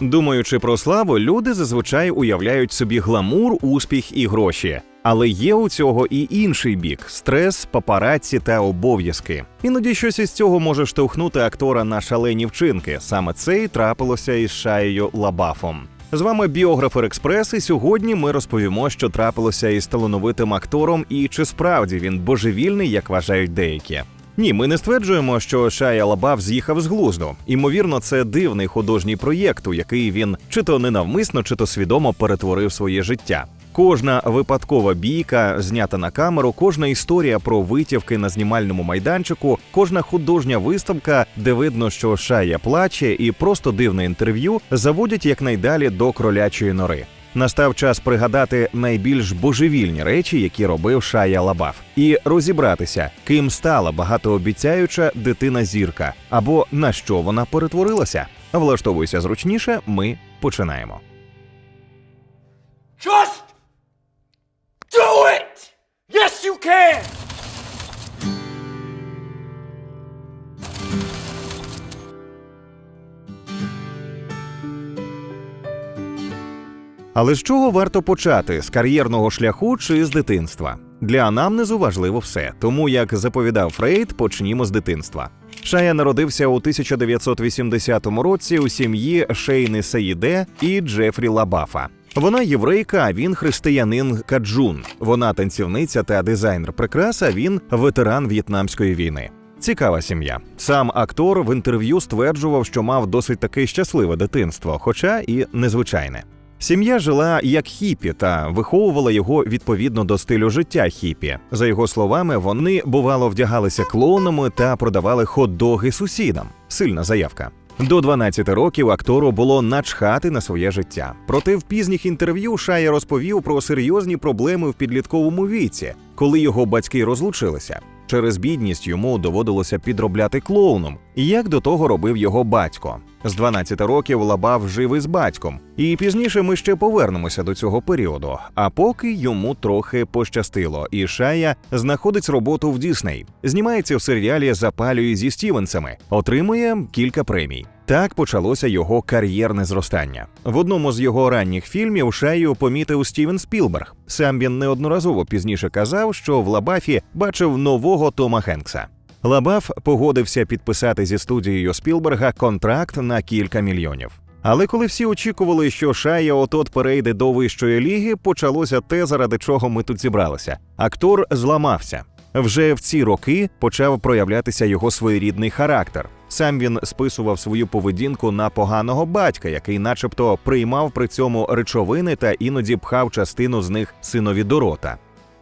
Думаючи про славу, люди зазвичай уявляють собі гламур, успіх і гроші. Але є у цього і інший бік стрес, папараці та обов'язки. Іноді щось із цього може штовхнути актора на шалені вчинки. Саме це і трапилося із Шаєю Лабафом. З вами біографер Експрес, і сьогодні ми розповімо, що трапилося із талановитим актором, і чи справді він божевільний, як вважають деякі. Ні, ми не стверджуємо, що Шая Лабаф з'їхав з глузду. Імовірно, це дивний художній проєкт, у який він чи то ненавмисно, чи то свідомо перетворив своє життя. Кожна випадкова бійка, знята на камеру, кожна історія про витівки на знімальному майданчику, кожна художня виставка, де видно, що Шая плаче, і просто дивне інтерв'ю заводять якнайдалі до кролячої нори. Настав час пригадати найбільш божевільні речі, які робив Шая Лабаф, і розібратися, ким стала багатообіцяюча дитина зірка, або на що вона перетворилася. Влаштовуйся зручніше. Ми починаємо. Just do it! Yes, you can! Але з чого варто почати з кар'єрного шляху чи з дитинства? Для анамнезу важливо все, тому як заповідав Фрейд, почнімо з дитинства. Шая народився у 1980 році у сім'ї Шейни Саїде і Джефрі Лабафа. Вона єврейка, а він християнин Каджун. Вона танцівниця та дизайнер прикрас, а він ветеран В'єтнамської війни. Цікава сім'я. Сам актор в інтерв'ю стверджував, що мав досить таки щасливе дитинство, хоча і незвичайне. Сім'я жила як хіпі та виховувала його відповідно до стилю життя хіпі. За його словами, вони бувало вдягалися клоунами та продавали хот-доги сусідам. Сильна заявка. До 12 років актору було начхати на своє життя. Проте в пізніх інтерв'ю Шая розповів про серйозні проблеми в підлітковому віці, коли його батьки розлучилися. Через бідність йому доводилося підробляти клоуном, як до того робив його батько. З 12 років Лабав жив із батьком, і пізніше ми ще повернемося до цього періоду. А поки йому трохи пощастило, і Шая знаходить роботу в Дісней, знімається в серіалі Запалює зі Стівенсами, отримує кілька премій. Так почалося його кар'єрне зростання. В одному з його ранніх фільмів Шаю помітив Стівен Спілберг. Сам він неодноразово пізніше казав, що в Лабафі бачив нового Тома Хенкса. Лабаф погодився підписати зі студією Спілберга контракт на кілька мільйонів. Але коли всі очікували, що Шая отот перейде до вищої ліги, почалося те, заради чого ми тут зібралися. Актор зламався. Вже в ці роки почав проявлятися його своєрідний характер. Сам він списував свою поведінку на поганого батька, який, начебто, приймав при цьому речовини та іноді пхав частину з них синові до рота.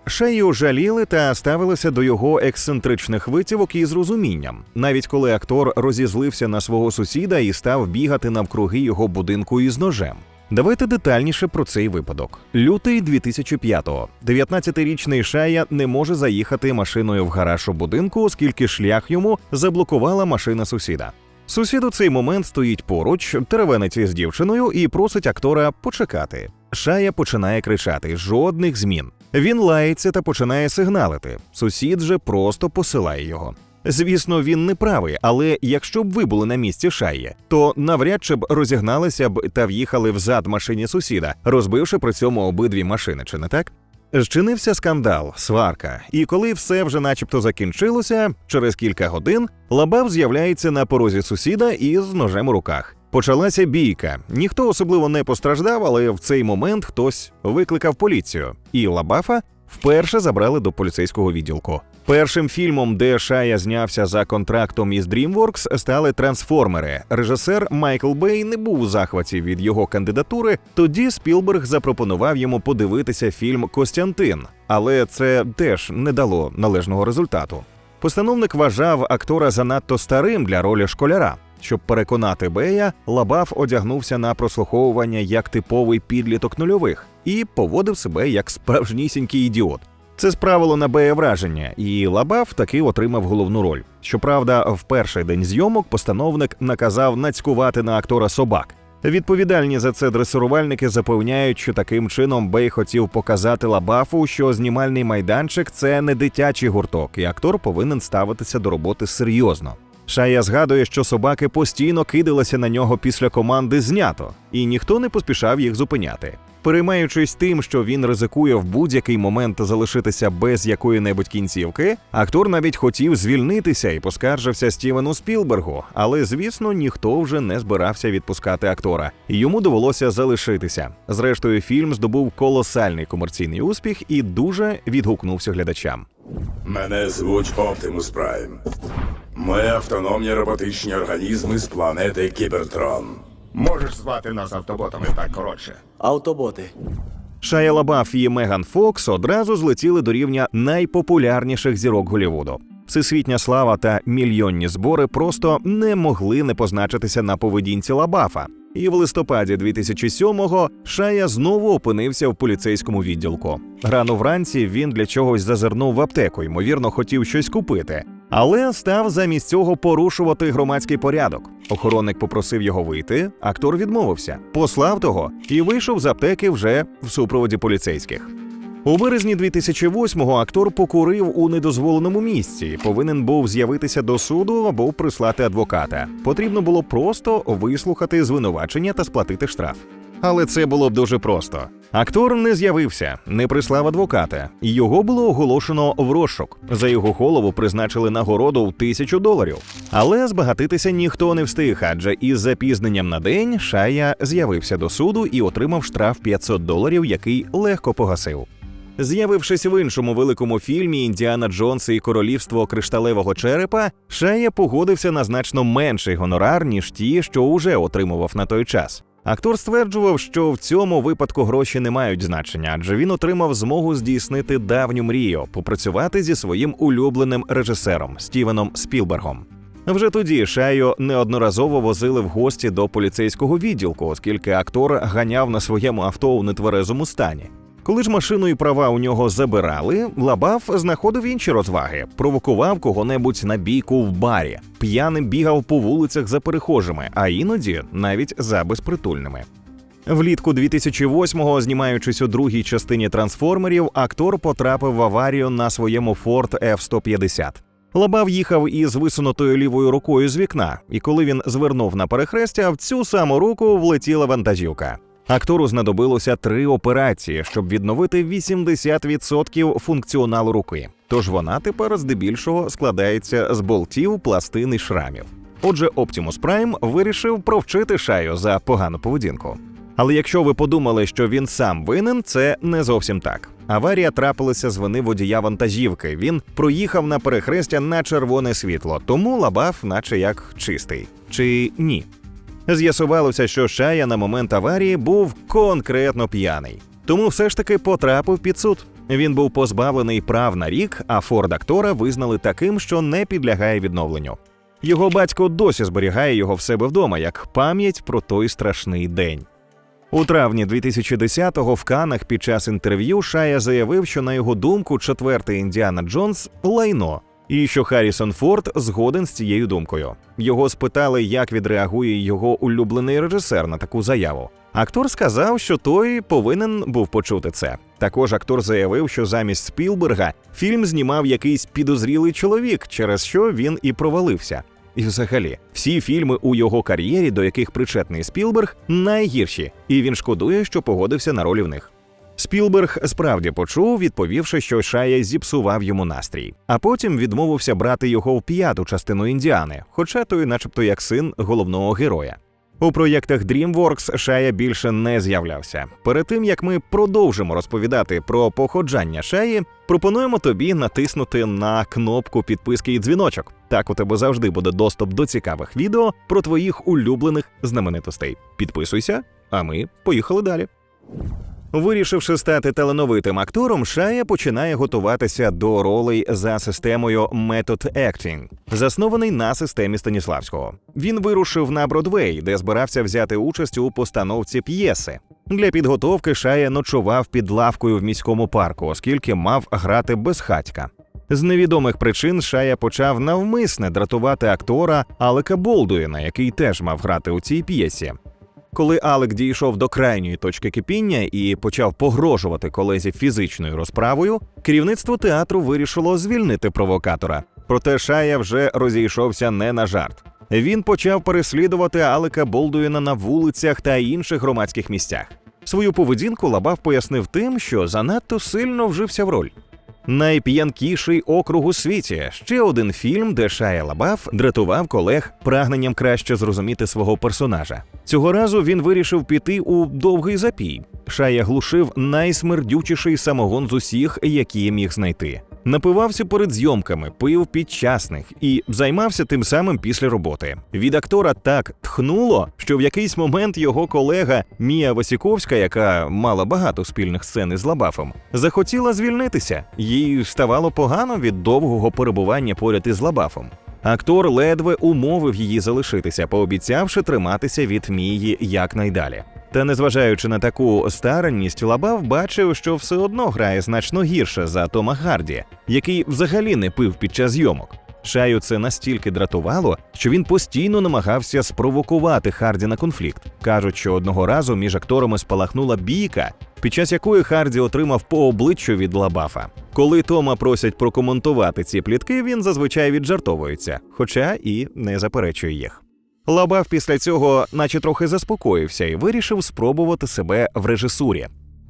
Шею жаліли та ставилися до його ексцентричних витівок із розумінням, навіть коли актор розізлився на свого сусіда і став бігати навкруги його будинку із ножем. Давайте детальніше про цей випадок. Лютий 2005-го. 19-річний Шая не може заїхати машиною в гараж у будинку, оскільки шлях йому заблокувала машина сусіда. Сусід у цей момент стоїть поруч, теревениться з дівчиною і просить актора почекати. Шая починає кричати: жодних змін. Він лається та починає сигналити. Сусід же просто посилає його. Звісно, він не правий, але якщо б ви були на місці шаї, то навряд чи б розігналися б та в'їхали взад машині сусіда, розбивши при цьому обидві машини, чи не так? Зчинився скандал, сварка, і коли все вже начебто закінчилося, через кілька годин Лабав з'являється на порозі сусіда із ножем у руках. Почалася бійка. Ніхто особливо не постраждав, але в цей момент хтось викликав поліцію, і Лабафа вперше забрали до поліцейського відділку. Першим фільмом, де Шая знявся за контрактом із DreamWorks, стали трансформери. Режисер Майкл Бей не був у захваті від його кандидатури. Тоді Спілберг запропонував йому подивитися фільм Костянтин, але це теж не дало належного результату. Постановник вважав актора занадто старим для ролі школяра. Щоб переконати Бея, Лабаф одягнувся на прослуховування як типовий підліток нульових і поводив себе як справжнісінький ідіот. Це справило на Бея враження, і Лабаф таки отримав головну роль. Щоправда, в перший день зйомок постановник наказав нацькувати на актора собак. Відповідальні за це дресирувальники запевняють, що таким чином Бей хотів показати Лабафу, що знімальний майданчик це не дитячий гурток, і актор повинен ставитися до роботи серйозно. Шая згадує, що собаки постійно кидалися на нього після команди знято, і ніхто не поспішав їх зупиняти. Переймаючись тим, що він ризикує в будь-який момент залишитися без якої-небудь кінцівки, актор навіть хотів звільнитися і поскаржився Стівену Спілбергу, але звісно ніхто вже не збирався відпускати актора, йому довелося залишитися. Зрештою, фільм здобув колосальний комерційний успіх і дуже відгукнувся глядачам. Мене звуть Оптимус Прайм. Ми автономні роботичні організми з планети Кібертрон. Можеш звати нас автоботами так коротше. Автоботи. Шая Лабаф і Меган Фокс одразу злетіли до рівня найпопулярніших зірок Голлівуду. Всесвітня слава та мільйонні збори просто не могли не позначитися на поведінці Лабафа. І в листопаді 2007-го Шая знову опинився в поліцейському відділку. Рано вранці він для чогось зазирнув в аптеку, ймовірно, хотів щось купити, але став замість цього порушувати громадський порядок. Охоронник попросив його вийти, актор відмовився, послав того і вийшов з аптеки вже в супроводі поліцейських. У березні 2008-го актор покурив у недозволеному місці. Повинен був з'явитися до суду або прислати адвоката. Потрібно було просто вислухати звинувачення та сплатити штраф. Але це було б дуже просто. Актор не з'явився, не прислав адвоката, його було оголошено в розшук. За його голову призначили нагороду в тисячу доларів. Але збагатитися ніхто не встиг, адже із запізненням на день Шая з'явився до суду і отримав штраф 500 доларів, який легко погасив. З'явившись в іншому великому фільмі Індіана Джонс і Королівство кришталевого черепа, Шая погодився на значно менший гонорар, ніж ті, що уже отримував на той час. Актор стверджував, що в цьому випадку гроші не мають значення, адже він отримав змогу здійснити давню мрію попрацювати зі своїм улюбленим режисером Стівеном Спілбергом. Вже тоді Шайо неодноразово возили в гості до поліцейського відділку, оскільки актор ганяв на своєму авто у нетверезому стані. Коли ж машину і права у нього забирали, Лабаф знаходив інші розваги, провокував кого-небудь на бійку в барі, п'яним бігав по вулицях за перехожими, а іноді навіть за безпритульними. Влітку 2008-го, знімаючись у другій частині трансформерів, актор потрапив в аварію на своєму Ford F-150. Лабав їхав із висунутою лівою рукою з вікна, і коли він звернув на перехрестя, в цю саму руку влетіла вантажівка. Актору знадобилося три операції, щоб відновити 80% функціоналу руки. Тож вона тепер здебільшого складається з болтів, пластин і шрамів. Отже, Optimus Prime вирішив провчити Шаю за погану поведінку. Але якщо ви подумали, що він сам винен, це не зовсім так. Аварія трапилася з вини водія вантажівки. Він проїхав на перехрестя на червоне світло, тому лабаф, наче як чистий. Чи ні? З'ясувалося, що Шая на момент аварії був конкретно п'яний, тому все ж таки потрапив під суд. Він був позбавлений прав на рік, а форд актора визнали таким, що не підлягає відновленню. Його батько досі зберігає його в себе вдома як пам'ять про той страшний день. У травні 2010-го в Канах під час інтерв'ю Шая заявив, що на його думку четвертий Індіана Джонс лайно, і що Харрісон Форд згоден з цією думкою. Його спитали, як відреагує його улюблений режисер на таку заяву. Актор сказав, що той повинен був почути це. Також актор заявив, що замість Спілберга фільм знімав якийсь підозрілий чоловік, через що він і провалився. І взагалі, всі фільми у його кар'єрі, до яких причетний Спілберг, найгірші, і він шкодує, що погодився на ролі в них. Спілберг справді почув, відповівши, що Шая зіпсував йому настрій, а потім відмовився брати його в п'яту частину Індіани, хоча той, начебто, як син головного героя. У проєктах DreamWorks Шая більше не з'являвся. Перед тим як ми продовжимо розповідати про походжання Шаї, пропонуємо тобі натиснути на кнопку підписки і дзвіночок. Так у тебе завжди буде доступ до цікавих відео про твоїх улюблених знаменитостей. Підписуйся, а ми поїхали далі. Вирішивши стати талановитим актором, Шая починає готуватися до ролей за системою Method Acting, заснований на системі Станіславського. Він вирушив на Бродвей, де збирався взяти участь у постановці п'єси. Для підготовки Шая ночував під лавкою в міському парку, оскільки мав грати безхатька. З невідомих причин Шая почав навмисне дратувати актора Алека Болдуїна, який теж мав грати у цій п'єсі. Коли Алек дійшов до крайньої точки кипіння і почав погрожувати колезі фізичною розправою, керівництво театру вирішило звільнити провокатора. Проте Шая вже розійшовся не на жарт. Він почав переслідувати Алека Болдуїна на вулицях та інших громадських місцях. Свою поведінку Лабаф пояснив тим, що занадто сильно вжився в роль. Найп'янкіший округ у світі ще один фільм, де Шая Лабаф дратував колег прагненням краще зрозуміти свого персонажа. Цього разу він вирішив піти у довгий запій. Шая глушив найсмердючіший самогон з усіх, які міг знайти. Напивався перед зйомками, пив під час них і займався тим самим після роботи. Від актора так тхнуло, що в якийсь момент його колега Мія Васіковська, яка мала багато спільних сцен із Лабафом, захотіла звільнитися. Їй ставало погано від довгого перебування поряд із Лабафом. Актор ледве умовив її залишитися, пообіцявши триматися від Мії якнайдалі. Та незважаючи на таку старанність, Лабав бачив, що все одно грає значно гірше за Тома Гарді, який взагалі не пив під час зйомок. Шаю це настільки дратувало, що він постійно намагався спровокувати Харді на конфлікт. Кажуть, що одного разу між акторами спалахнула бійка, під час якої Харді отримав по обличчю від Лабафа. Коли Тома просять прокоментувати ці плітки, він зазвичай віджартовується, хоча і не заперечує їх. Лабаф після цього, наче трохи заспокоївся і вирішив спробувати себе в режисурі.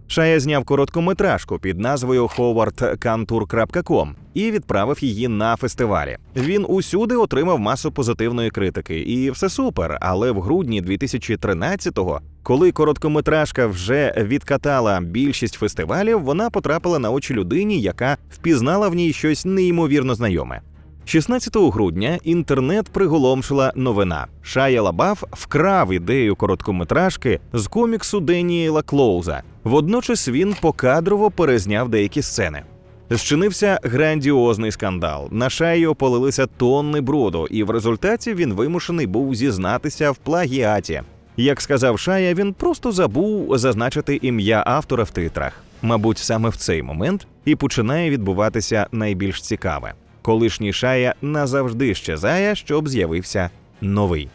Шая зняв короткометражку під назвою howardcantur.com і відправив її на фестивалі. Він усюди отримав масу позитивної критики, і все супер. Але в грудні 2013-го, коли короткометражка вже відкатала більшість фестивалів, вона потрапила на очі людині, яка впізнала в ній щось неймовірно знайоме. 16 грудня інтернет приголомшила новина. Шая Лабаф вкрав ідею короткометражки з коміксу Деніела Клоуза. Водночас він покадрово перезняв деякі сцени. Зчинився грандіозний скандал. На шаї ополилися тонни бруду, і в результаті він вимушений був зізнатися в плагіаті. Як сказав Шая, він просто забув зазначити ім'я автора в титрах. Мабуть, саме в цей момент і починає відбуватися найбільш цікаве. Колишній шая назавжди щезає, щоб з'явився новий.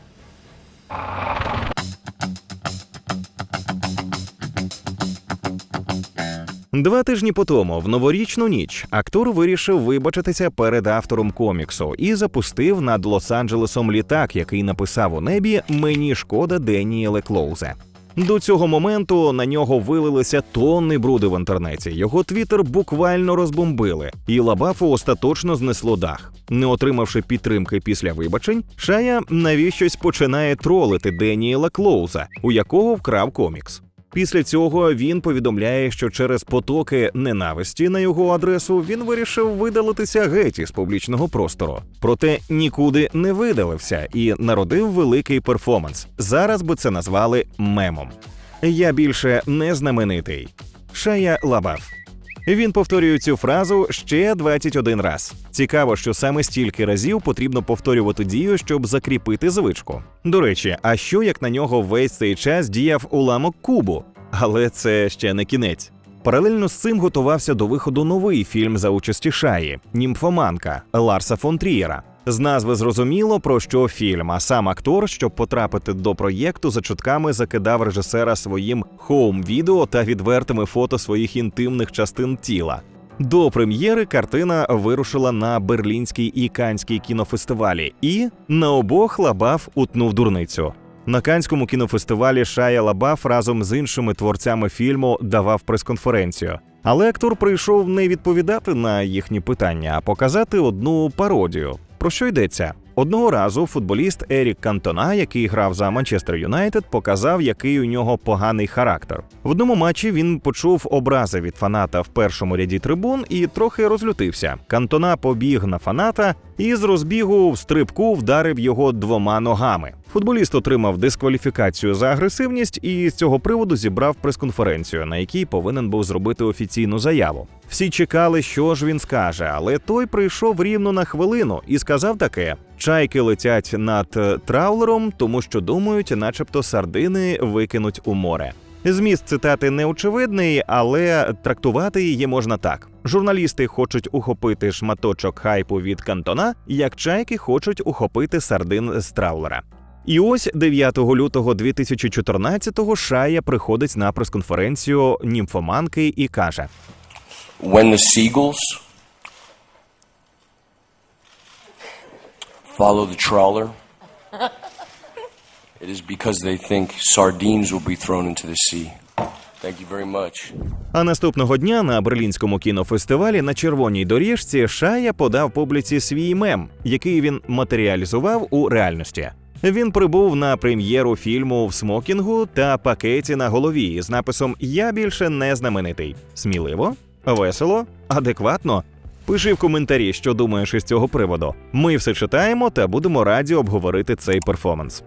Два тижні по тому, в новорічну ніч, актор вирішив вибачитися перед автором коміксу і запустив над Лос-Анджелесом літак, який написав у небі Мені шкода Деніеле Клоузе. До цього моменту на нього вилилися тонни бруду в інтернеті. Його твіттер буквально розбомбили, і Лабафу остаточно знесло дах. Не отримавши підтримки після вибачень, Шая навіщось починає тролити Деніела Клоуза, у якого вкрав комікс. Після цього він повідомляє, що через потоки ненависті на його адресу він вирішив видалитися геть із публічного простору. Проте нікуди не видалився і народив великий перформанс. Зараз би це назвали мемом. Я більше не знаменитий. Шая Лабаф. Він повторює цю фразу ще 21 раз. Цікаво, що саме стільки разів потрібно повторювати дію, щоб закріпити звичку. До речі, а що як на нього весь цей час діяв уламок кубу? Але це ще не кінець. Паралельно з цим готувався до виходу новий фільм за участі Шаї Німфоманка Ларса фон Трієра. З назви зрозуміло про що фільм, а сам актор, щоб потрапити до проєкту, за чутками закидав режисера своїм хоум-відео та відвертими фото своїх інтимних частин тіла. До прем'єри картина вирушила на Берлінський і Канський кінофестивалі, і на обох Лабаф утнув дурницю. На Канському кінофестивалі Шая Лабаф разом з іншими творцями фільму давав прес-конференцію. Але актор прийшов не відповідати на їхні питання, а показати одну пародію. Про що йдеться? Одного разу футболіст Ерік Кантона, який грав за Манчестер Юнайтед, показав, який у нього поганий характер. В одному матчі він почув образи від фаната в першому ряді трибун і трохи розлютився. Кантона побіг на фаната і з розбігу в стрибку вдарив його двома ногами. Футболіст отримав дискваліфікацію за агресивність і з цього приводу зібрав прес-конференцію, на якій повинен був зробити офіційну заяву. Всі чекали, що ж він скаже, але той прийшов рівно на хвилину і сказав таке: чайки летять над е, траулером, тому що думають, начебто сардини викинуть у море. Зміст цитати неочевидний, але трактувати її можна так: журналісти хочуть ухопити шматочок хайпу від кантона, як чайки хочуть ухопити сардин з траулера. І ось 9 лютого 2014-го Шая приходить на прес-конференцію німфоманки і каже: when the seagulls follow the trawler, it is because they think sardines will be thrown into the sea. Thank you very much. А наступного дня на берлінському кінофестивалі на червоній доріжці Шая подав публіці свій мем, який він матеріалізував у реальності. Він прибув на прем'єру фільму в смокінгу та пакеті на голові з написом Я більше не знаменитий. Сміливо, весело, адекватно. Пиши в коментарі, що думаєш із цього приводу. Ми все читаємо та будемо раді обговорити цей перформанс.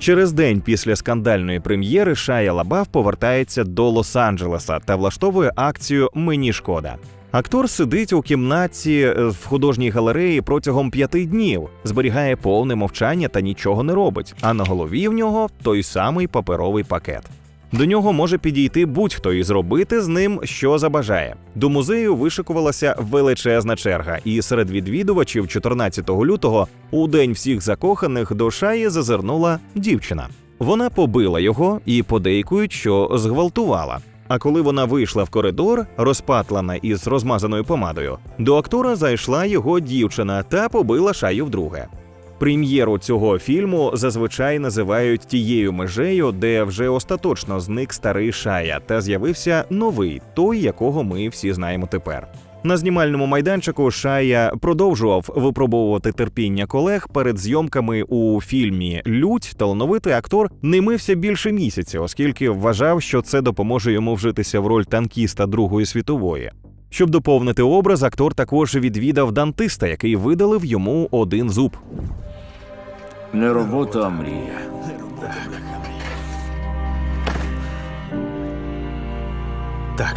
Через день після скандальної прем'єри Шая Лабаф повертається до Лос-Анджелеса та влаштовує акцію Мені шкода. Актор сидить у кімнаті е, в художній галереї протягом п'яти днів, зберігає повне мовчання та нічого не робить. А на голові в нього той самий паперовий пакет. До нього може підійти будь-хто і зробити з ним, що забажає. До музею вишикувалася величезна черга, і серед відвідувачів 14 лютого, у день всіх закоханих, до шаї зазирнула дівчина. Вона побила його і подейкують, що зґвалтувала. А коли вона вийшла в коридор, розпатлана із розмазаною помадою, до актора зайшла його дівчина та побила шаю вдруге. Прем'єру цього фільму зазвичай називають тією межею, де вже остаточно зник старий шая, та з'явився новий, той, якого ми всі знаємо тепер. На знімальному майданчику Шая продовжував випробовувати терпіння колег перед зйомками у фільмі Лють. Талановитий актор не мився більше місяця, оскільки вважав, що це допоможе йому вжитися в роль танкіста Другої світової. Щоб доповнити образ, актор також відвідав дантиста, який видалив йому один зуб. Не робота, а мрія. Так.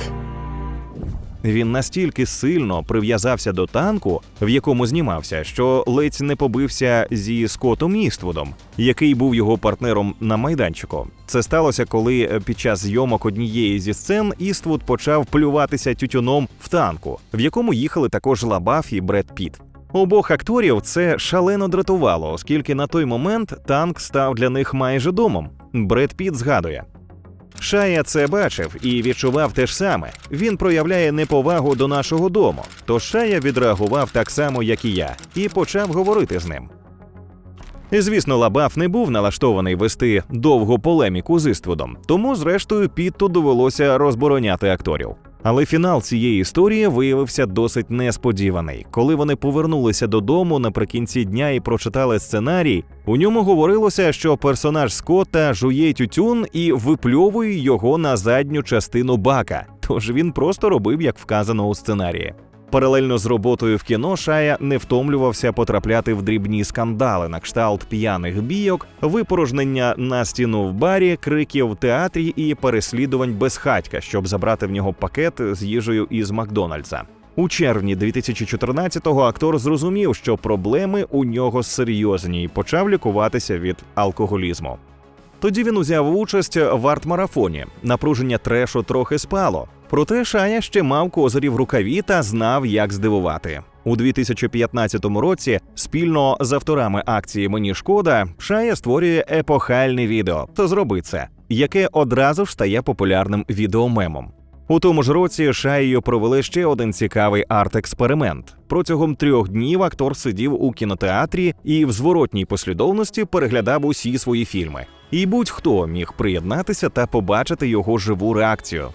Він настільки сильно прив'язався до танку, в якому знімався, що ледь не побився зі Скоттом Іствудом, який був його партнером на майданчику. Це сталося, коли під час зйомок однієї зі сцен Іствуд почав плюватися тютюном в танку, в якому їхали також Лабаф і Бред Піт. Обох акторів це шалено дратувало, оскільки на той момент танк став для них майже домом. Бред Піт згадує. Шая це бачив і відчував те ж саме. Він проявляє неповагу до нашого дому. Тож Шая відреагував так само, як і я, і почав говорити з ним. Звісно, Лабаф не був налаштований вести довгу полеміку з Іствудом, тому, зрештою, Пітту довелося розбороняти акторів. Але фінал цієї історії виявився досить несподіваний. Коли вони повернулися додому наприкінці дня і прочитали сценарій, у ньому говорилося, що персонаж Скотта жує тютюн і випльовує його на задню частину бака. Тож він просто робив, як вказано у сценарії. Паралельно з роботою в кіно Шая не втомлювався потрапляти в дрібні скандали на кшталт п'яних бійок, випорожнення на стіну в барі, криків в театрі і переслідувань безхатька, щоб забрати в нього пакет з їжею із Макдональдса. У червні 2014-го актор зрозумів, що проблеми у нього серйозні і почав лікуватися від алкоголізму. Тоді він узяв участь в арт-марафоні. Напруження трешу трохи спало. Проте Шая ще мав козирі в рукаві та знав, як здивувати. У 2015 році спільно з авторами акції Мені шкода Шая створює епохальне відео. То зроби це, яке одразу ж стає популярним відеомемом. У тому ж році Шаєю провели ще один цікавий арт-експеримент. Протягом трьох днів актор сидів у кінотеатрі і в зворотній послідовності переглядав усі свої фільми. І будь-хто міг приєднатися та побачити його живу реакцію.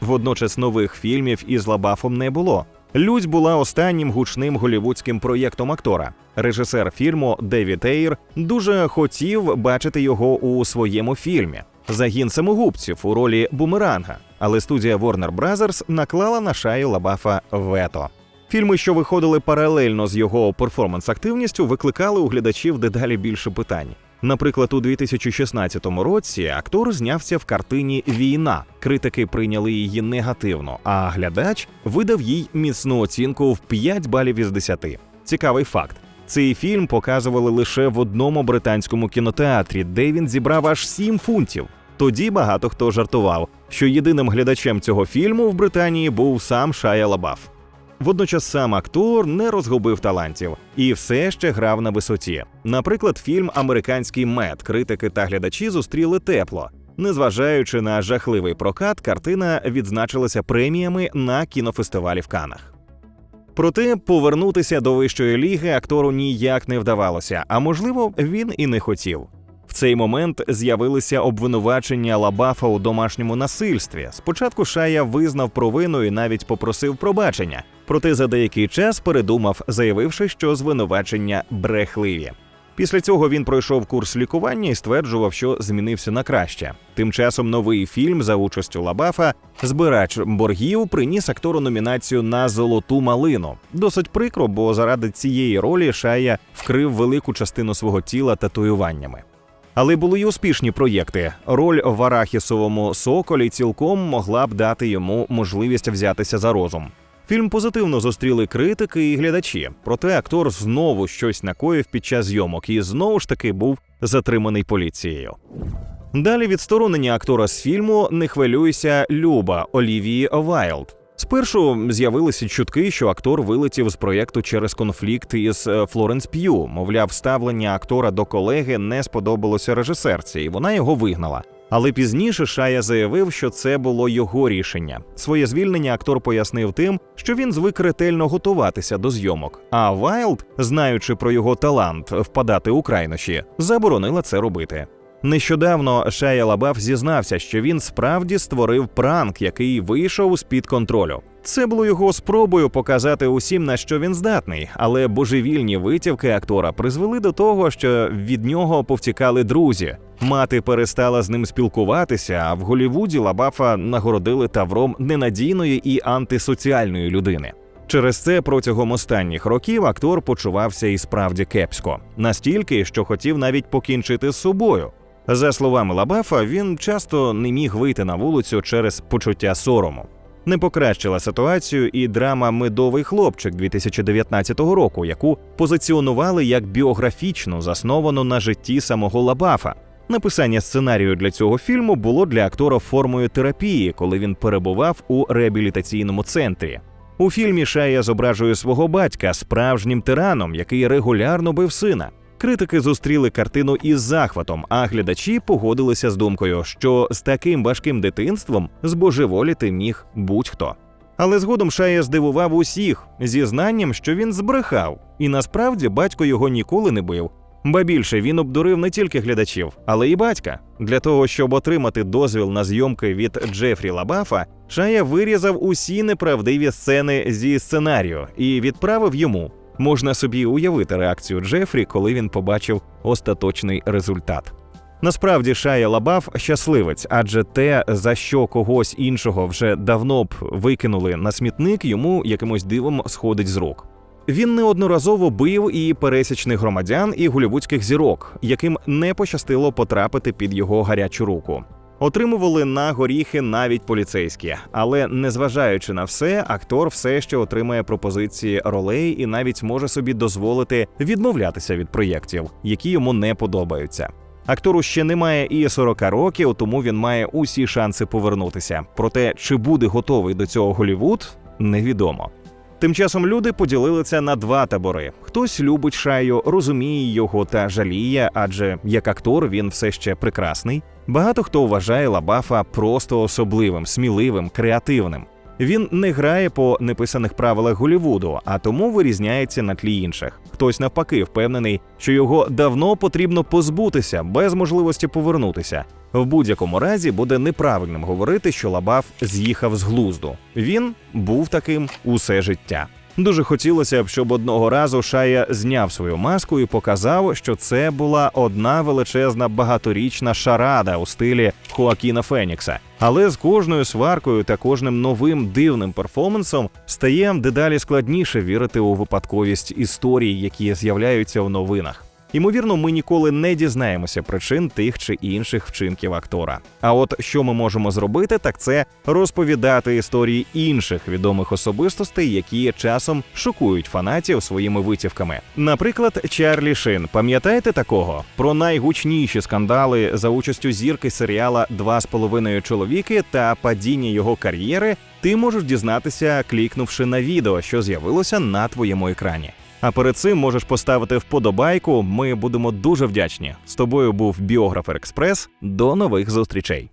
Водночас нових фільмів із Лабафом не було. Людь була останнім гучним голівудським проєктом актора. Режисер фільму Девід Ейр дуже хотів бачити його у своєму фільмі Загін самогубців у ролі бумеранга. Але студія Warner Brothers наклала на шаю Лабафа вето. Фільми, що виходили паралельно з його перформанс-активністю, викликали у глядачів дедалі більше питань. Наприклад, у 2016 році актор знявся в картині Війна. Критики прийняли її негативно, а глядач видав їй міцну оцінку в 5 балів із 10. Цікавий факт. Цей фільм показували лише в одному британському кінотеатрі, де він зібрав аж 7 фунтів. Тоді багато хто жартував, що єдиним глядачем цього фільму в Британії був сам Шая Лабаф. Водночас сам актор не розгубив талантів і все ще грав на висоті. Наприклад, фільм Американський мед критики та глядачі зустріли тепло. Незважаючи на жахливий прокат, картина відзначилася преміями на кінофестивалі в Канах. Проте повернутися до вищої ліги актору ніяк не вдавалося, а можливо, він і не хотів. В цей момент з'явилися обвинувачення Лабафа у домашньому насильстві. Спочатку Шая визнав провину і навіть попросив пробачення, проте за деякий час передумав, заявивши, що звинувачення брехливі. Після цього він пройшов курс лікування і стверджував, що змінився на краще. Тим часом новий фільм за участю Лабафа Збирач боргів приніс актору номінацію на золоту малину. Досить прикро, бо заради цієї ролі Шая вкрив велику частину свого тіла татуюваннями. Але були й успішні проєкти. Роль в арахісовому соколі цілком могла б дати йому можливість взятися за розум. Фільм позитивно зустріли критики і глядачі, проте актор знову щось накоїв під час зйомок і знову ж таки був затриманий поліцією. Далі відсторонення актора з фільму Не хвилюйся Люба Олівії Вайлд. Спершу з'явилися чутки, що актор вилетів з проєкту через конфлікт із е, Флоренс П'ю. Мовляв, ставлення актора до колеги не сподобалося режисерці, і вона його вигнала. Але пізніше Шая заявив, що це було його рішення. Своє звільнення актор пояснив тим, що він звик ретельно готуватися до зйомок. А Вайлд, знаючи про його талант впадати у крайнощі, заборонила це робити. Нещодавно Шая Лабаф зізнався, що він справді створив пранк, який вийшов з під контролю. Це було його спробою показати усім, на що він здатний, але божевільні витівки актора призвели до того, що від нього повтікали друзі. Мати перестала з ним спілкуватися, а в Голівуді Лабафа нагородили тавром ненадійної і антисоціальної людини. Через це протягом останніх років актор почувався і справді кепсько, настільки, що хотів навіть покінчити з собою. За словами Лабафа, він часто не міг вийти на вулицю через почуття сорому. Не покращила ситуацію і драма Медовий хлопчик 2019 року, яку позиціонували як біографічну, засновану на житті самого Лабафа. Написання сценарію для цього фільму було для актора формою терапії, коли він перебував у реабілітаційному центрі. У фільмі Шая зображує свого батька справжнім тираном, який регулярно бив сина. Критики зустріли картину із захватом, а глядачі погодилися з думкою, що з таким важким дитинством збожеволіти міг будь-хто. Але згодом Шая здивував усіх зізнанням, що він збрехав, і насправді батько його ніколи не бив. Ба більше він обдурив не тільки глядачів, але й батька. Для того, щоб отримати дозвіл на зйомки від Джефрі Лабафа, Шая вирізав усі неправдиві сцени зі сценарію і відправив йому. Можна собі уявити реакцію Джефрі, коли він побачив остаточний результат. Насправді Шая Лабаф щасливець, адже те, за що когось іншого вже давно б викинули на смітник, йому якимось дивом сходить з рук. Він неодноразово бив і пересічних громадян, і голівудських зірок, яким не пощастило потрапити під його гарячу руку. Отримували на горіхи навіть поліцейські, але незважаючи на все, актор все ще отримує пропозиції ролей і навіть може собі дозволити відмовлятися від проєктів, які йому не подобаються. Актору ще немає і 40 років, тому він має усі шанси повернутися. Проте, чи буде готовий до цього Голівуд, невідомо. Тим часом люди поділили це на два табори: хтось любить шаю, розуміє його та жаліє, адже як актор він все ще прекрасний. Багато хто вважає Лабафа просто особливим, сміливим, креативним. Він не грає по неписаних правилах Голівуду, а тому вирізняється на тлі інших. Хтось навпаки впевнений, що його давно потрібно позбутися без можливості повернутися. В будь-якому разі буде неправильним говорити, що Лабаф з'їхав з глузду. Він був таким усе життя. Дуже хотілося б, щоб одного разу Шая зняв свою маску і показав, що це була одна величезна багаторічна шарада у стилі Хоакіна Фенікса. Але з кожною сваркою та кожним новим дивним перформансом стає дедалі складніше вірити у випадковість історій, які з'являються в новинах. Ймовірно, ми ніколи не дізнаємося причин тих чи інших вчинків актора. А от що ми можемо зробити, так це розповідати історії інших відомих особистостей, які часом шокують фанатів своїми витівками. Наприклад, Чарлі Шин. Пам'ятаєте такого? Про найгучніші скандали за участю зірки серіала Два з половиною чоловіки та падіння його кар'єри. Ти можеш дізнатися, клікнувши на відео, що з'явилося на твоєму екрані. А перед цим можеш поставити вподобайку. Ми будемо дуже вдячні. З тобою був Біографер Експрес. До нових зустрічей.